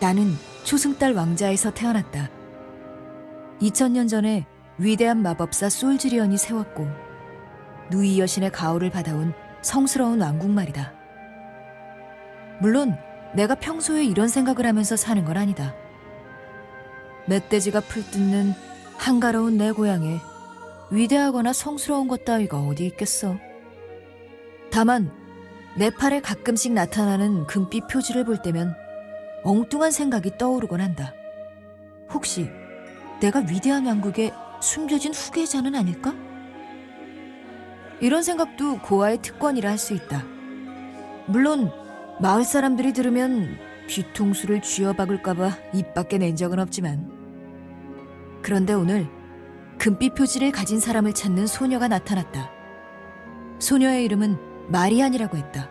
나는 초승달 왕자에서 태어났다. 2000년 전에 위대한 마법사 솔즈리언이 세웠고 누이 여신의 가호를 받아온 성스러운 왕국 말이다. 물론 내가 평소에 이런 생각을 하면서 사는 건 아니다. 멧돼지가 풀뜯는 한가로운 내 고향에 위대하거나 성스러운 것 따위가 어디 있겠어. 다만 내 팔에 가끔씩 나타나는 금빛 표지를 볼 때면 엉뚱한 생각이 떠오르곤 한다. 혹시 내가 위대한 왕국의 숨겨진 후계자는 아닐까? 이런 생각도 고아의 특권이라 할 수 있다. 물론 마을 사람들이 들으면 뒤통수를 쥐어박을까봐 입 밖에 낸 적은 없지만 그런데 오늘 금빛 표지를 가진 사람을 찾는 소녀가 나타났다. 소녀의 이름은 마리안이라고 했다.